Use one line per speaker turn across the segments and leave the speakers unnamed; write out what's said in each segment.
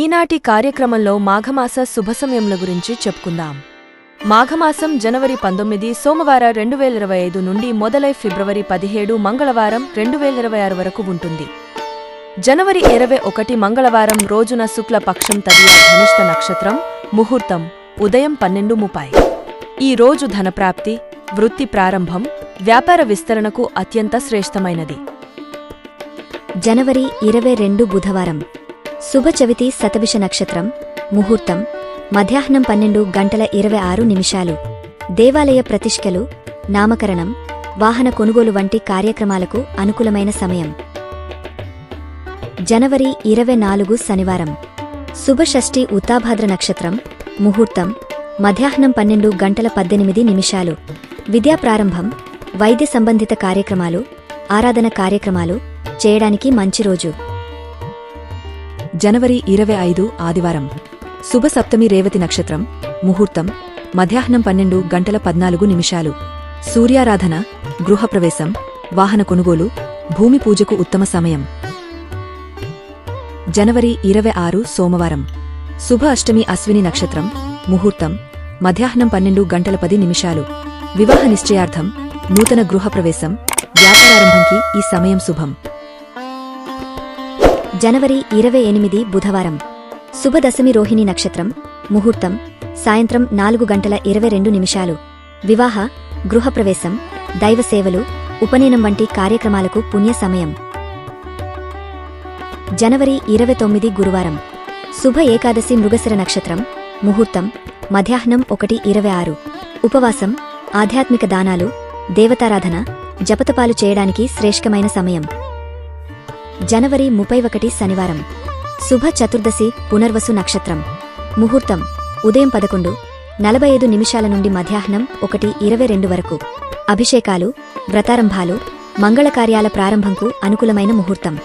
ఈనాటి కార్యక్రమంలో మాఘమాస శుభ సమయముల గురించి చెప్పుకుందాం. మాఘమాసం జనవరి పంతొమ్మిది సోమవార రెండు వేల ఇరవై ఐదు నుండి మొదలై ఫిబ్రవరి పదిహేడు మంగళవారం రెండు వేల ఇరవై ఆరు వరకు ఉంటుంది. జనవరి ఇరవై ఒకటి మంగళవారం రోజున శుక్లపక్షం తదియ ధనిష్ట నక్షత్రం ముహూర్తం ఉదయం పన్నెండు ముపాయి ఈ రోజు ధనప్రాప్తి వృత్తి ప్రారంభం వ్యాపార విస్తరణకు అత్యంత శ్రేష్టమైనది.
జనవరి ఇరవై రెండు బుధవారం శుభ చవితి శతభిష నక్షత్రం ముహూర్తం మధ్యాహ్నం పన్నెండు గంటల ఇరవై ఆరు నిమిషాలు. దేవాలయ ప్రతిష్ఠలు నామకరణం వాహన కొనుగోలు వంటి కార్యక్రమాలకు అనుకూలమైన సమయం. జనవరి ఇరవై నాలుగు శనివారం. శుభషష్ఠి ఉత్తాభాద్ర నక్షత్రం ముహూర్తం మధ్యాహ్నం పన్నెండు గంటల పద్దెనిమిది నిమిషాలు. విద్యా ప్రారంభం వైద్య సంబంధిత కార్యక్రమాలు ఆరాధన కార్యక్రమాలు చేయడానికి మంచి రోజు.
జనవరి ఇరవై ఐదు ఆదివారం. శుభ సప్తమి రేవతి నక్షత్రం ముహూర్తం మధ్యాహ్నం పన్నెండు గంటల పద్నాలుగు నిమిషాలు. సూర్యారాధన గృహప్రవేశం వాహన కొనుగోలు భూమి పూజకు ఉత్తమ సమయం. జనవరి ఇరవై ఆరు సోమవారం. శుభ అష్టమి అశ్విని నక్షత్రం ముహూర్తం మధ్యాహ్నం పన్నెండు గంటల పది నిమిషాలు. వివాహ నిశ్చయార్థం నూతన గృహప్రవేశం వ్యాపారారంభంకి ఈ సమయం శుభం.
జనవరి ఇరవై ఎనిమిది బుధవారం. శుభదశమి రోహిణి నక్షత్రం. ముహూర్తం. సాయంత్రం నాలుగు గంటల ఇరవై రెండు నిమిషాలు. వివాహ గృహప్రవేశం దైవ సేవలు ఉపనయనం వంటి కార్యక్రమాలకు పుణ్య సమయం. జనవరి ఇరవై తొమ్మిది గురువారం. శుభ ఏకాదశి మృగశిర నక్షత్రం. ముహూర్తం. మధ్యాహ్నం ఒకటి ఇరవై ఆరు. ఉపవాసం ఆధ్యాత్మిక దానాలు దేవతారాధన జపతపాలు చేయడానికి శ్రేష్టమైన సమయం. జనవరి ముప్పై ఒకటి శనివారం. శుభ చతుర్దశి పునర్వసు నక్షత్రం. ముహూర్తం ఉదయం పదకొండు నలభై ఐదు నిమిషాల నుండి మధ్యాహ్నం ఒకటి ఇరవై రెండు వరకు. అభిషేకాలు వ్రతారంభాలు మంగళకార్యాల ప్రారంభంకు అనుకూలమైన ముహూర్తం.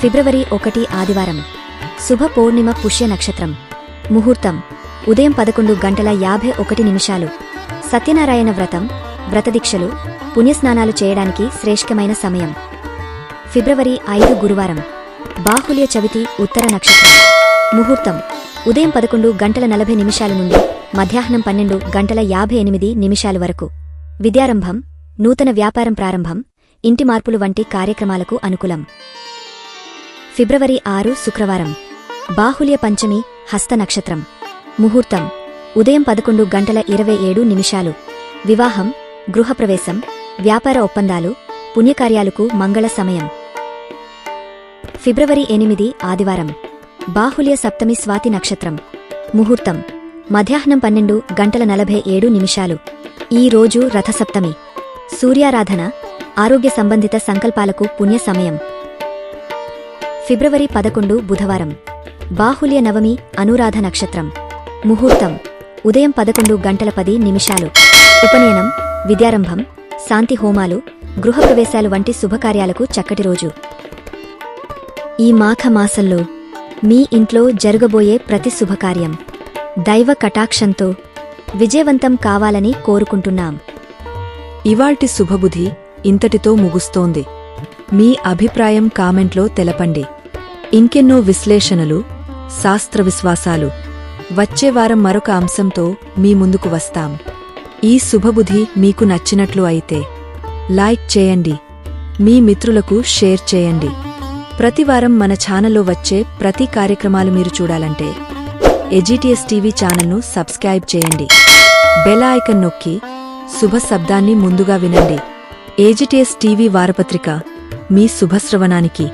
ఫిబ్రవరి ఒకటి ఆదివారం. శుభ పౌర్ణిమ పుష్య నక్షత్రం. ముహూర్తం ఉదయం పదకొండు గంటల యాభై ఒకటి నిమిషాలు. సత్యనారాయణ వ్రతం వ్రతదీక్షలు పుణ్యస్నానాలు చేయడానికి శ్రేష్టమైన సమయం. ఫిబ్రవరి ఐదు గురువారం. బాహుల్య చవితి ఉత్తర నక్షత్రం. ముహూర్తం. ఉదయం పదకొండు గంటల నలభై నిమిషాల నుండి మధ్యాహ్నం పన్నెండు గంటల యాభై ఎనిమిది నిమిషాల వరకు. విద్యారంభం. నూతన వ్యాపారం ప్రారంభం. ఇంటి మార్పులు వంటి కార్యక్రమాలకు అనుకూలం. ఫిబ్రవరి ఆరు శుక్రవారం. బాహుల్య పంచమి హస్త నక్షత్రం. ముహూర్తం. ఉదయం పదకొండు గంటల ఇరవై ఏడు నిమిషాలు. వివాహం. గృహప్రవేశం. వ్యాపార ఒప్పందాలు. పుణ్యకార్యాలకు మంగళ సమయం. ఫిబ్రవరి ఎనిమిది ఆదివారం. బాహుల్య సప్తమి స్వాతి నక్షత్రం. ముహూర్తం. మధ్యాహ్నం పన్నెండు గంటల నలభై ఏడు నిమిషాలు. ఈ రోజు రథసప్తమి. సూర్యారాధన ఆరోగ్య సంబంధిత సంకల్పాలకు పుణ్య సమయం. ఫిబ్రవరి పదకొండు బుధవారం. బాహుల్య నవమి అనురాధ నక్షత్రం. ముహూర్తం. ఉదయం పదకొండు గంటల పది నిమిషాలు. ఉపనయనం విద్యారంభం శాంతి హోమాలు గృహప్రవేశాలు వంటి శుభకార్యాలకు చక్కటి రోజు. ఈ మాఘమాసంలో మీ ఇంట్లో జరగబోయే ప్రతి శుభకార్యం. దైవ కటాక్షంతో విజయవంతం కావాలని కోరుకుంటున్నాం.
ఇవాల్టి శుభబుధి ఇంతటితో ముగుస్తోంది. మీ అభిప్రాయం కామెంట్లో తెలపండి. ఇంకెన్నో విశ్లేషణలు శాస్త్ర విశ్వాసాలు వచ్చేవారం మరొక అంశంతో మీ ముందుకు వస్తాం. ఈ శుభబుధి మీకు నచ్చినట్లు అయితే లైక్ చేయండి. మీ మిత్రులకు షేర్ చేయండి. ప్రతివారం మన ఛానల్లో వచ్చే ప్రతి కార్యక్రమాలు మీరు చూడాలంటే ఎజిటిఎస్ టీవీ ఛానల్ను సబ్స్క్రైబ్ చేయండి. బెల్ ఐకన్ నొక్కి శుభ శబ్దాన్ని ముందుగా వినండి. ఏజిటిఎస్ టీవీ వారపత్రిక మీ శుభశ్రవణానికి